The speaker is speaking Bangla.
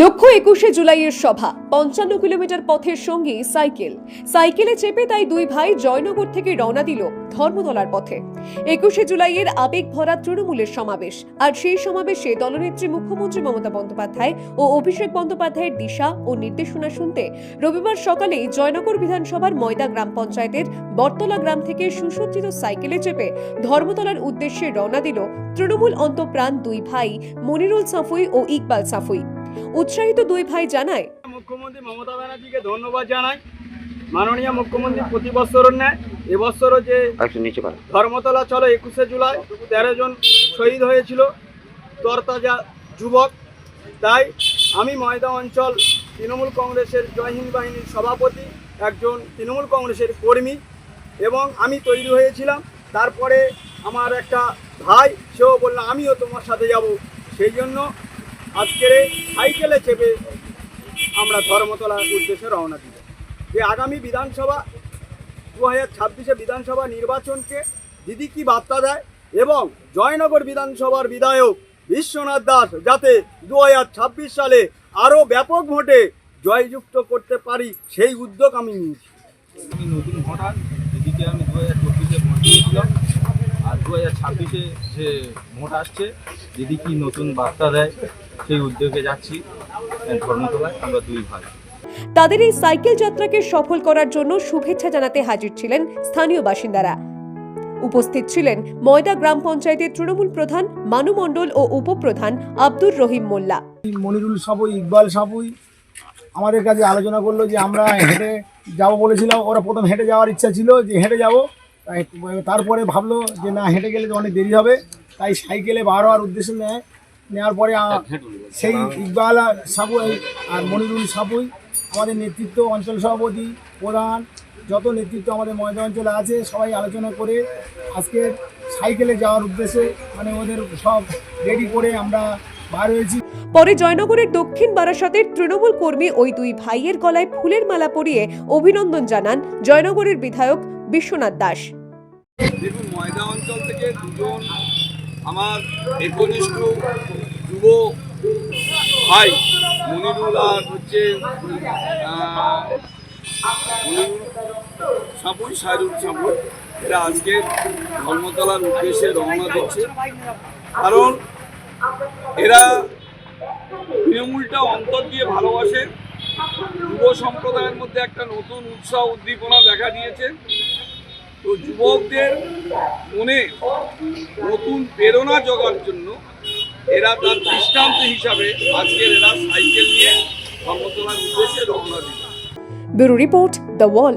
লক্ষ্য একুশে জুলাইয়ের সভা, পঞ্চান্ন কিলোমিটার পথের সঙ্গে সাইকেল। সাইকেলে চেপে তাই দুই ভাই জয়নগর থেকে রওনা দিল ধর্মতলার পথে। একুশে জুলাইয়ের আবেগ ভরা তৃণমূলের সমাবেশ। আর সেই সমাবেশে দলনেত্রী মুখ্যমন্ত্রী মমতা বন্দ্যোপাধ্যায় ও অভিষেক বন্দ্যোপাধ্যায়ের দিশা ও নির্দেশনা শুনতে রবিবার সকালেই জয়নগর বিধানসভার ময়দা গ্রাম পঞ্চায়েতের বটতলা গ্রাম থেকে সুসজ্জিত সাইকেলে চেপে ধর্মতলার উদ্দেশ্যে রওনা দিল তৃণমূল অন্তপ্রাণ দুই ভাই মনিরুল সাফুই ও ইকবাল সাফুই। উৎসাহিত দুই ভাই জানায়। মুখ্যমন্ত্রী মমতা ব্যানার্জিকে ধন্যবাদ জানাই। মাননীয় মুখ্যমন্ত্রী প্রতি বছরের ন্যায় এবছরও যে নিচে ধর্মতলা চলো একুশে জুলাই তেরো জন শহীদ হয়েছিল তরতাজা যুবক। তাই আমি ময়দা অঞ্চল তৃণমূল কংগ্রেসের জয় হিন্দ বাহিনীর সভাপতি একজন তৃণমূল কংগ্রেসের কর্মী এবং আমি তৈরি হয়েছিলাম। তারপরে আমার একটা ভাই সেও বলল আমিও তোমার সাথে যাব। সেই জন্য আজকের সাইকেলে চেপে আমরা ধর্মতলার উদ্দেশ্যে রওনা দিব। যে আগামী বিধানসভা দু হাজার ছাব্বিশে বিধানসভা নির্বাচনকে দিদি কি বার্তা দেয় এবং জয়নগর বিধানসভার বিধায়ক বিশ্বনাথ দাস যাতে দু হাজার ছাব্বিশ সালে আরও ব্যাপক ভোটে জয়যুক্ত করতে পারি সেই উদ্যোগ আমি নিয়েছি। নতুন দিদিকে আমি দু হাজার চব্বিশে ভোট দিয়েছিলাম। আর দু হাজার ছাব্বিশে যে ভোট আসছে, দিদি কি নতুন বার্তা দেয়? সেই উদ্যোগে যাচ্ছি ধর্মতলায় আমরা দুই ভাই। তাদের এই সাইকেল যাত্রাকে সফল করার জন্য শুভেচ্ছা জানাতে হাজির ছিলেন স্থানীয় বাসিন্দারা। উপস্থিত ছিলেন ময়দা গ্রাম পঞ্চায়েতের তৃণমূল প্রধান মানু মণ্ডল ও উপপ্রধান আব্দুর রহিম মোল্লা। মনিরুল সাপুই ইকবাল সাপুই আমাদের কাছে আলোচনা করল যে আমরা হেঁটে যাব বলেছিলাম ওরা প্রথম হেঁটে যাওয়ার ইচ্ছা ছিল যে হেঁটে যাব। তাই তারপরে ভাবলো যে না হেঁটে গেলে তো অনেক দেরি হবে। তাই সাইকেলে বার হওয়ার উদ্দেশ্য নেয় নেওয়ার পরে সেই ইকবাল আর সাপুই আর মনিরুল সাপুই আমাদের নেতৃত্ব অঞ্চল সভাপতি প্রধান যত নেতৃত্ব আমাদের ময়দা অঞ্চলে আছে সবাই আলোচনা করে আজকে সাইকেলে যাওয়ার উদ্দেশ্যে মানে ওদের সব রেডি করে আমরা বার হয়েছি। পরে জয়নগরের দক্ষিণ বারাসতের তৃণমূল কর্মী ওই দুই ভাইয়ের গলায় ফুলের মালা পরিয়ে অভিনন্দন জানান জয়নগরের বিধায়ক বিশ্বনাথ দাস। দেখুন ময়দা অঞ্চল থেকে দুজন আমার একনিষ্ঠ যুব ভাই মনিরুল আর হচ্ছে মনিরুল সাপুই সাইরুল সাপুই এরা আজকে ধর্মতলার উদ্দেশ্যে রওনা দিচ্ছে। কারণ এরা তৃণমূলটা অন্তর দিয়ে ভালোবাসে। যুব সম্প্রদায়ের মধ্যে একটা নতুন উৎসাহ উদ্দীপনা দেখা দিয়েছে। তো যুবকদের মনে নতুন প্রেরণা জোগার জন্য এরা তার দৃষ্টান্ত হিসাবে আজকের এরা সাইকেল নিয়ে ধর্মতলার উদ্দেশ্যে রওনা দিল। Bureau report The Wall.